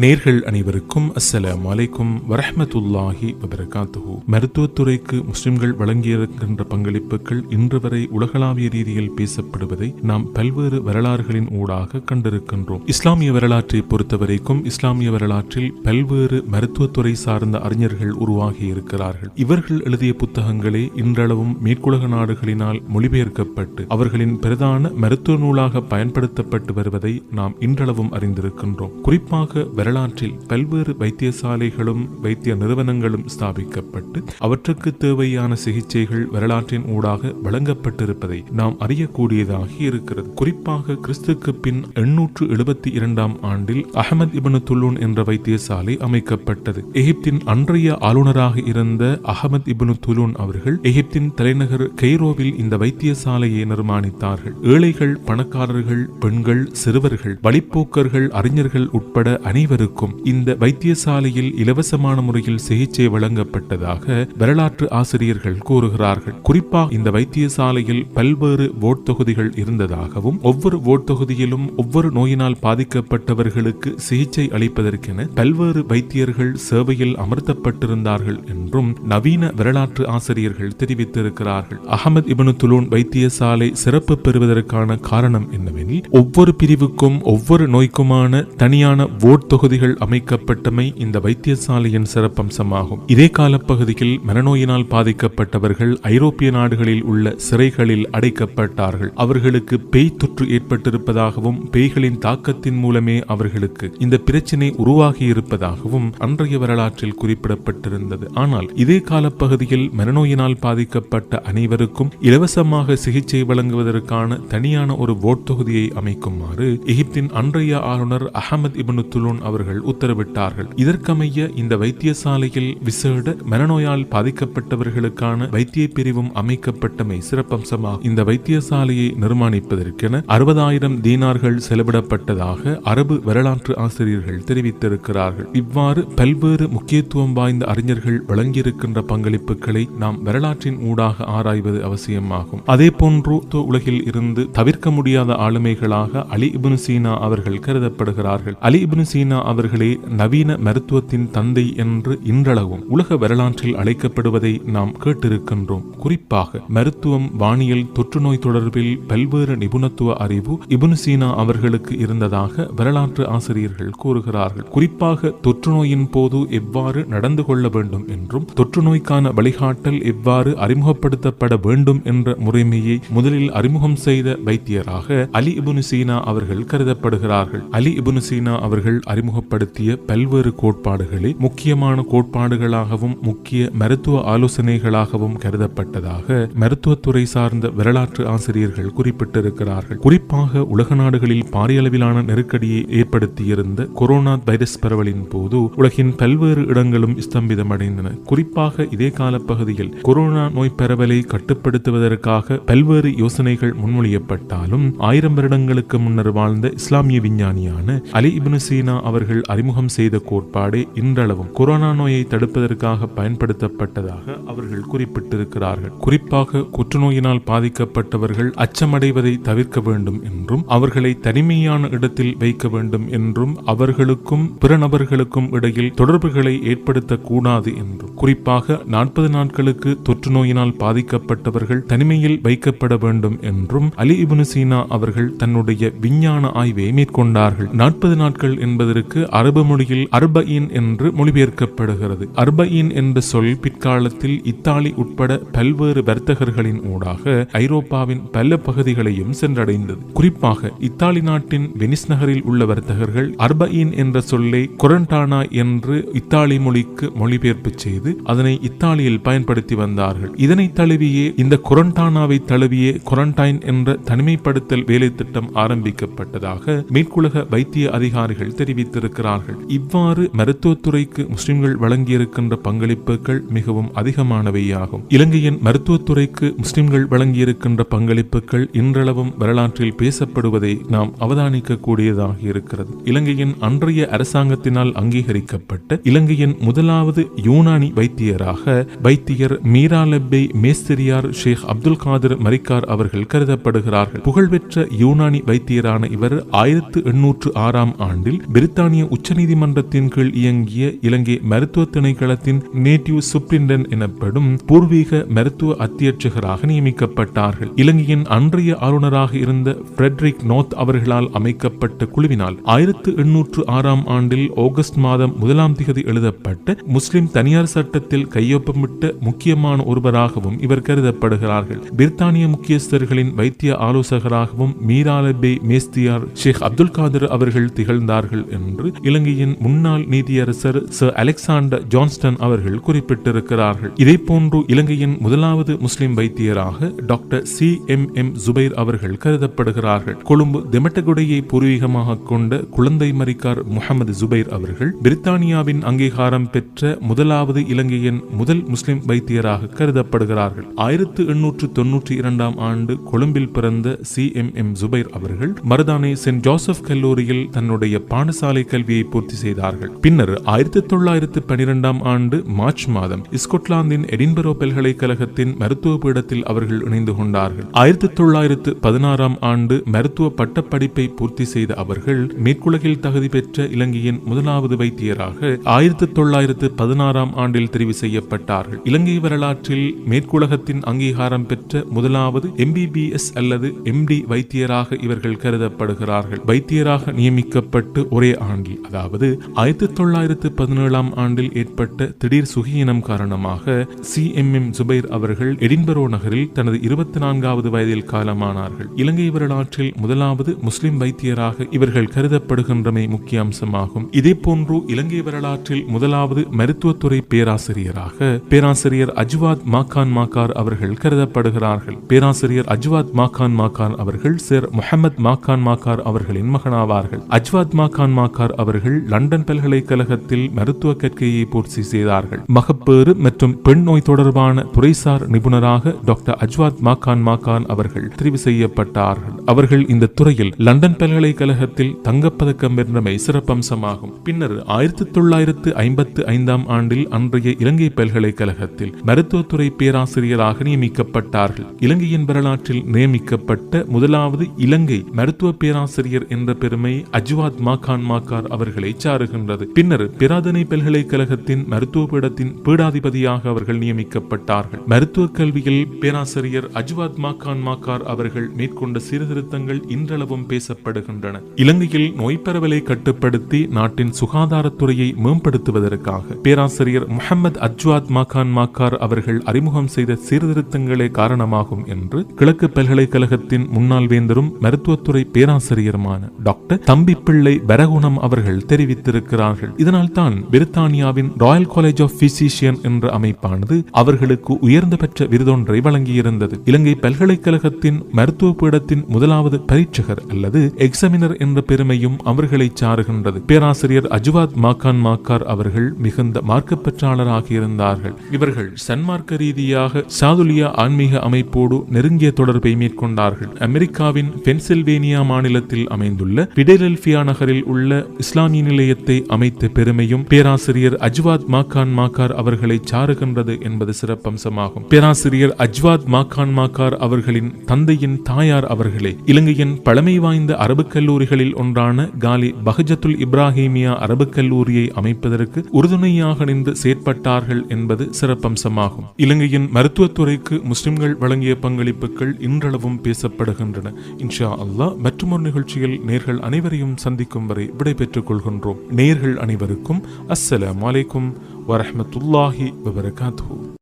நேர்கள் அனைவருக்கும் அஸ்ஸலாம் வலைக்கும் வரஹமத்துல்லாஹி வபரகாத்துஹு. மருத்துவத்துறைக்கு முஸ்லிம்கள் வழங்கியிருக்கின்ற பங்களிப்புகள் இன்று வரை உலகளாவிய ரீதியில் பேசப்படுவதை நாம் பல்வேறு வரலாறுகளின் ஊடாக கண்டிருக்கின்றோம். இஸ்லாமிய வரலாற்றை பொறுத்தவரைக்கும் இஸ்லாமிய வரலாற்றில் பல்வேறு மருத்துவத்துறை சார்ந்த அறிஞர்கள் உருவாகி இருக்கிறார்கள் இவர்கள் எழுதிய புத்தகங்களே இன்றளவும் மேற்குலக நாடுகளினால் மொழிபெயர்க்கப்பட்டு அவர்களின் பிரதான மருத்துவ நூலாக பயன்படுத்தப்பட்டு வருவதை நாம் இன்றளவும் அறிந்திருக்கின்றோம். குறிப்பாக வரலாற்றில் பல்வேறு வைத்தியசாலைகளும் வைத்திய நிறுவனங்களும் ஸ்தாபிக்கப்பட்டு அவற்றுக்கு தேவையான சிகிச்சைகள் வரலாற்றின் ஊடாக வழங்கப்பட்டிருப்பதை நாம் அறியக்கூடியதாக இருக்கிறது. குறிப்பாக கிறிஸ்துக்கு பின் எண்ணூற்று எழுபத்தி இரண்டாம் ஆண்டில் அகமது இபனு துல்லூன் என்ற வைத்தியசாலை அமைக்கப்பட்டது. எகிப்தின் அன்றைய ஆளுநராக இருந்த அகமது இபனு துலூன் அவர்கள் எகிப்தின் தலைநகர் கெய்ரோவில் இந்த வைத்தியசாலையை நிர்மாணித்தார்கள். ஏழைகள் பணக்காரர்கள் பெண்கள் சிறுவர்கள் வழிப்போக்கர்கள் அறிஞர்கள் உட்பட அனைவரும் அனைவருக்கும் இந்த வைத்தியசாலையில் இலவசமான முறையில் சிகிச்சை வழங்கப்பட்டதாக வரலாற்று ஆசிரியர்கள் கூறுகிறார்கள். குறிப்பாக இந்த வைத்தியசாலையில் பல்வேறு ஓட் தொகுதிகள் இருந்ததாகவும் ஒவ்வொரு ஓட் தொகுதியிலும் ஒவ்வொரு நோயினால் பாதிக்கப்பட்டவர்களுக்கு சிகிச்சை அளிப்பதற்கென பல்வேறு வைத்தியர்கள் சேவையில் அமர்த்தப்பட்டிருந்தார்கள் என்றும் நவீன வரலாற்று ஆசிரியர்கள் தெரிவித்திருக்கிறார்கள். அகமது இபனு துலூன் வைத்தியசாலை சிறப்பு பெறுவதற்கான காரணம் என்னவெனில் ஒவ்வொரு பிரிவுக்கும் ஒவ்வொரு நோய்க்குமான தனியான ஓட் தொகுதிகள் அமைக்கப்பட்டமை இந்த வைத்தியசாலையின் சிறப்பம்சமாகும். இதே காலப்பகுதியில் மனநோயினால் பாதிக்கப்பட்டவர்கள் ஐரோப்பிய நாடுகளில் உள்ள சிறைகளில் அடைக்கப்பட்டார்கள். அவர்களுக்கு பேய் தொற்று ஏற்பட்டிருப்பதாகவும் பேய்களின் தாக்கத்தின் மூலமே அவர்களுக்கு இந்த பிரச்சினை உருவாகி இருப்பதாகவும் அன்றைய வரலாற்றில் குறிப்பிடப்பட்டிருந்தது. ஆனால் இதே காலப்பகுதியில் மனநோயினால் பாதிக்கப்பட்ட அனைவருக்கும் இலவசமாக சிகிச்சை வழங்குவதற்கான தனியான ஒரு ஓட் தொகுதியை அமைக்குமாறு எகிப்தின் அன்றைய ஆளுநர் அகமது இபனு துலூன் அவர்கள் உத்தரவிட்டார்கள். இதற்கமைய இந்த வைத்தியசாலையில் விசேட மனநோயால் பாதிக்கப்பட்டவர்களுக்கான வைத்திய பிரிவும் அமைக்கப்பட்டமை சிறப்பம்சமாக இந்த வைத்தியசாலையை நிர்மாணிப்பதற்கென அறுபதாயிரம் தீனார்கள் செலவிடப்பட்டதாக அரபு வரலாற்று ஆசிரியர்கள் தெரிவித்திருக்கிறார்கள். இவ்வாறு பல்வேறு முக்கியத்துவம் வாய்ந்த அறிஞர்கள் வழங்கியிருக்கின்ற பங்களிப்புகளை நாம் வரலாற்றின் ஊடாக ஆராய்வது அவசியமாகும். அதே போன்று உலகில் இருந்து தவிர்க்க முடியாத ஆளுமைகளாக அலி இபின் சீனா அவர்கள் கருதப்படுகிறார்கள். அலி இபின் சீனா அவர்களே நவீன மருத்துவத்தின் தந்தை என்று இன்றளவும் உலக வரலாற்றில் அழைக்கப்படுவதை நாம் கேட்டிருக்கின்றோம். குறிப்பாக மருத்துவம் வானியல் தொற்றுநோய் தொடர்பில் பல்வேறு நிபுணத்துவ அறிவு இபுன் சீனா அவர்களுக்கு இருந்ததாக வரலாற்று ஆசிரியர்கள் கூறுகிறார்கள். குறிப்பாக தொற்றுநோயின் போது எவ்வாறு நடந்து கொள்ள வேண்டும் என்றும் தொற்றுநோய்க்கான வழிகாட்டல் எவ்வாறு அறிமுகப்படுத்தப்பட வேண்டும் என்ற முறைமையை முதலில் அறிமுகம் செய்த வைத்தியராக அலி இபுனு சீனா அவர்கள் கருதப்படுகிறார்கள். அலி இபுனு சீனா அவர்கள் அறிமுக அறிமுகப்படுத்திய பல்வேறு கோட்பாடுகளை முக்கியமான கோட்பாடுகளாகவும் முக்கிய மருத்துவ ஆலோசனைகளாகவும் கருதப்பட்டதாக மருத்துவத்துறை சார்ந்த வரலாற்று ஆசிரியர்கள் குறிப்பிட்டிருக்கிறார்கள். குறிப்பாக உலக நாடுகளில் பாரிய அளவிலான நெருக்கடியை ஏற்படுத்தியிருந்த கொரோனா வைரஸ் பரவலின் போது உலகின் பல்வேறு இடங்களும் ஸ்தம்பிதமடைந்தன. குறிப்பாக இதே காலப்பகுதியில் கொரோனா நோய் பரவலை கட்டுப்படுத்துவதற்காக பல்வேறு யோசனைகள் முன்மொழியப்பட்டாலும் ஆயிரம் வருடங்களுக்கு முன்னர் வாழ்ந்த இஸ்லாமிய விஞ்ஞானியான அலி இப்னு சீனா அவர்கள் அறிமுகம் செய்த கோட்பாடே இன்றளவும் கொரோனா நோயை தடுப்பதற்காக பயன்படுத்தப்பட்டதாக அவர்கள் குறிப்பிட்டிருக்கிறார்கள். குறிப்பாக புற்றுநோயினால் பாதிக்கப்பட்டவர்கள் அச்சமடைவதை தவிர்க்க வேண்டும் என்றும் அவர்களை தனிமையான இடத்தில் வைக்க வேண்டும் என்றும் அவர்களுக்கும் பிற நபர்களுக்கும் இடையில் தொடர்புகளை ஏற்படுத்தக்கூடாது என்றும். குறிப்பாக நாற்பது நாட்களுக்கு தொற்று நோயினால் பாதிக்கப்பட்டவர்கள் தனிமையில் வைக்கப்பட வேண்டும் என்றும் அலி இபுனு சீனா அவர்கள் தன்னுடைய விஞ்ஞான ஆய்வை மேற்கொண்டார்கள். நாற்பது நாட்கள் என்பதற்கு அரபு மொழியில் அர்பயின் என்று மொழிபெயர்க்கப்படுகிறது. அர்பயின் என்ற சொல் பிற்காலத்தில் இத்தாலி உட்பட பல்வேறு வர்த்தகர்களின் ஊடாக ஐரோப்பாவின் பல பகுதிகளையும் சென்றடைந்தது. குறிப்பாக இத்தாலி நாட்டின் வெனிஸ் நகரில் உள்ள வர்த்தகர்கள் அர்பயின் என்ற சொல்லை கொரண்டானா என்று இத்தாலி மொழிக்கு மொழிபெயர்ப்பு செய்து அதனை இத்தாலியில் பயன்படுத்தி வந்தார்கள். இதனை தழுவியே இந்த கொரண்டானாவை தழுவியே கொரண்டைன் என்ற தனிமைப்படுத்தல் வேலை திட்டம் ஆரம்பிக்கப்பட்டதாக மேற்குலக வைத்திய அதிகாரிகள் தெரிவித்திருக்கிறார்கள் இவ்வாறு மருத்துவத்துறைக்கு முஸ்லிம்கள் வழங்கியிருக்கின்ற பங்களிப்புகள் மிகவும் அதிகமானவையாகும். இலங்கையின் மருத்துவத்துறைக்கு முஸ்லிம்கள் வழங்கியிருக்கின்ற பங்களிப்புகள் இன்றளவும் வரலாற்றில் பேசப்படுவதை நாம் அவதானிக்க கூடியதாக இருக்கிறது இலங்கையின் அன்றைய அரசாங்கத்தினால் அங்கீகரிக்கப்பட்ட இலங்கையின் முதலாவது யூனானி வைத்தியராக வைத்தியர் மீரா மேஸ்திரியார் ஷேக் அப்துல் காதிர் மரிக்கார் அவர்கள் கருதப்படுகிறார்கள். புகழ்பெற்ற யூனானி வைத்தியரான இவர் ஆயிரத்து எண்ணூற்று ஆறாம் ஆண்டில் பிரித்தானிய பிரித்தானிய உச்சநீதிமன்றத்தின் கீழ் இயங்கிய இலங்கை மருத்துவ திணைக்களத்தின் நேட்டிவ் சுப்ரிண்டன் எனப்படும் பூர்வீக மருத்துவ அத்தியட்சகராக நியமிக்கப்பட்டார்கள். இலங்கையின் அன்றைய ஆளுநராக இருந்த பிரெட்ரிக் நோத் அவர்களால் அமைக்கப்பட்ட குழுவினால் ஆயிரத்து எண்ணூற்று ஆறாம் ஆண்டில் ஆகஸ்ட் மாதம் முதலாம் திகதி எழுதப்பட்ட முஸ்லிம் தனியார் சட்டத்தில் கையொப்பமிட்ட முக்கியமான ஒருவராகவும் இவர் கருதப்படுகிறார்கள். பிரித்தானிய முக்கியஸ்தர்களின் வைத்திய ஆலோசகராகவும் மீராலபே மேஸ்தியார் ஷேக் அப்துல் காதர் அவர்கள் திகழ்ந்தார்கள் என்று இலங்கையின் முன்னாள் நீதியரசர் சர் அலெக்சாண்டர் ஜான்ஸ்டன் அவர்கள் குறிப்பிட்டிருக்கிறார்கள். இதே போன்று இலங்கையின் முதலாவது முஸ்லிம் வைத்தியராக doctor C M M Jubair அவர்கள் கருதப்படுகிறார்கள். கொழும்பு தெமட்டகுடையை பூர்வீகமாக கொண்ட குழந்தை மரிக்கார் முகமது ஜுபைர் அவர்கள் பிரித்தானியாவின் அங்கீகாரம் பெற்ற முதலாவது இலங்கையின் முதல் முஸ்லிம் வைத்தியராக கருதப்படுகிறார்கள். ஆயிரத்து எண்ணூற்று தொன்னூற்றி இரண்டாம் ஆண்டு கொழும்பில் பிறந்த சி எம் எம் ஜுபைர் அவர்கள் மருதானை சென்ட் ஜோசப் கல்லூரியில் தன்னுடைய பாடசாலை கல்வியை பூர்த்தி செய்தார்கள். பின்னர் ஆயிரத்தி தொள்ளாயிரத்து பனிரெண்டாம் ஆண்டு மார்ச் மாதம் ஸ்கொட்லாந்தின் எடின்பரோ பல்கலைக்கழகத்தின் மருத்துவ பீடத்தில் அவர்கள் இணைந்து கொண்டார்கள். ஆயிரத்தி தொள்ளாயிரத்து பதினாறாம் ஆண்டு மருத்துவ பட்டப்படிப்பை பூர்த்தி செய்த அவர்கள் மேற்குலகில் தகுதி பெற்ற இலங்கையின் முதலாவது வைத்தியராக ஆயிரத்தி தொள்ளாயிரத்து பதினாறாம் ஆண்டில் தெரிவு செய்யப்பட்டார்கள். இலங்கை வரலாற்றில் மேற்குலகத்தின் அங்கீகாரம் பெற்ற முதலாவது எம்பிபிஎஸ் அல்லது எம்டி வைத்தியராக இவர்கள் கருதப்படுகிறார்கள். வைத்தியராக நியமிக்கப்பட்டு ஒரே ஆண்டில் அதாவது ஆயிரத்தி தொள்ளாயிரத்து பதினேழாம் ஆண்டில் ஏற்பட்ட திடீர் சுகியினம் காரணமாக சி எம் எம் ஜுபைர் அவர்கள் எடின்பரோ நகரில் தனது இருபத்தி நான்காவது வயதில் காலமானார்கள். இலங்கை வரலாற்றில் முதலாவது முஸ்லிம் வைத்தியராக இவர்கள் கருதப்படுகின்றமை முக்கிய அம்சமாகும். இதே போன்று இலங்கை வரலாற்றில் முதலாவது மருத்துவத்துறை பேராசிரியராக பேராசிரியர் அஜ்வாத் மாக்கான் மாக்கார் அவர்கள் கருதப்படுகிறார்கள். பேராசிரியர் அஜ்வாத் மாக்கான் மாக்கார் அவர்கள் சேர் முகமது மாக்கான் மாக்கார் அவர்களின் மகனாவார்கள். அஜ்வாத் மாக்கான் மாக்கார் அவர்கள் லண்டன் பல்கலைக்கழகத்தில் மருத்துவ கற்கையை பூர்த்தி செய்தார்கள். மகப்பேறு மற்றும் பெண் நோய் தொடர்பான துறைசார் நிபுணராக டாக்டர் அஜ்வாத் மாக்கான் மாக்கான் அவர்கள் தெரிவு செய்யப்பட்டார்கள். அவர்கள் இந்த துறையில் லண்டன் பல்கலைக்கழகத்தில் தங்கப்பதக்கம் வென்றமை சிறப்பம்சமாகும் பின்னர் ஆயிரத்தி தொள்ளாயிரத்து ஐம்பத்து ஐந்தாம் ஆண்டில் அன்றைய இலங்கை பல்கலைக்கழகத்தில் மருத்துவத்துறை பேராசிரியராக நியமிக்கப்பட்டார்கள். இலங்கையின் வரலாற்றில் நியமிக்கப்பட்ட முதலாவது இலங்கை மருத்துவ பேராசிரியர் என்ற பெருமை அஜ்வாத் மாகான் மாக்கார் அவர்களை சாருகின்றது. பின்னர் பிராதனை பல்கலைக்கழகத்தின் மருத்துவ பீடத்தின் பீடாதிபதியாக அவர்கள் நியமிக்கப்பட்டார்கள். மருத்துவ கல்வியில் பேராசிரியர் அஜ்வாத் மாக்கான் மாக்கார் அவர்கள் மேற்கொண்ட சீர்திருத்தங்கள் இன்றளவும் பேசப்படுகின்றன. இலங்கையில் நோய் பரவலை கட்டுப்படுத்தி நாட்டின் சுகாதாரத்துறையை மேம்படுத்துவதற்காக பேராசிரியர் முகமது அஜ்வாத் மாகான் மாக்கார் அவர்கள் அறிமுகம் செய்த சீர்திருத்தங்களே காரணமாகும் என்று கிழக்கு பல்கலைக்கழகத்தின் முன்னாள் வேந்தரும் மருத்துவத்துறை பேராசிரியருமான டாக்டர் தம்பிப்பிள்ளை பரகுணம் அவர்கள் தெரிவித்திருக்கிறார்கள். இதனால் தான் பிரித்தானியாவின் ராயல் காலேஜ் ஆஃப் பிசிஷியன் என்ற அமைப்பானது அவர்களுக்கு உயர்ந்தபட்ச விருதொன்றை வழங்கியிருந்தது. இலங்கை பல்கலைக்கழகத்தின் மருத்துவ பீடத்தின் முதலாவது பரீட்சகர் அல்லது எக்ஸாமினர் என்ற பெருமையும் அவர்களை சாருகின்றது. பேராசிரியர் அஜுவாத் மாக்கான் மாக்கார் அவர்கள் மிகுந்த மார்க்கப்பற்றாளராக இருந்தார்கள் இவர்கள் சன்மார்க்க ரீதியாக சாதுலியா ஆன்மீக அமைப்போடு நெருங்கிய தொடர்பை மேற்கொண்டார்கள். அமெரிக்காவின் பென்சில்வேனியா மாநிலத்தில் அமைந்துள்ள பிடெலல்பியா நகரில் உள்ள இஸ்லாமிய நிலையத்தை அமைத்த பெருமையும் பேராசிரியர் அஜ்வாத் மாக்கான் மாக்கார் அவர்களை சாருகின்றது என்பது சிறப்பம்சமாகும். பேராசிரியர் அஜ்வாத் மாக்கான் மாக்கார் அவர்களின் தந்தையின் தாயார் அவர்களே இலங்கையின் பழமை வாய்ந்த அரபு கல்லூரிகளில் ஒன்றான காலி பஹஜத்துல் இப்ராஹிமியா அரபு கல்லூரியை அமைப்பதற்கு உறுதுணையாக நின்று செயற்பட்டார்கள் என்பது சிறப்பம்சமாகும். இலங்கையின் மருத்துவத்துறைக்கு முஸ்லிம்கள் வழங்கிய பங்களிப்புகள் இன்றளவும் பேசப்படுகின்றன. இன்ஷா அல்லாஹ் மற்றொரு நிகழ்ச்சியில் நேர்கள் அனைவரையும் சந்திக்கும் வரை விடை கொள்கின்றோம் நேர்கள் அனைவருக்கும் அஸ்ஸலாம் வலைக்கும் வரஹ்மத்துல்லாஹி வபரகாத்துஹு.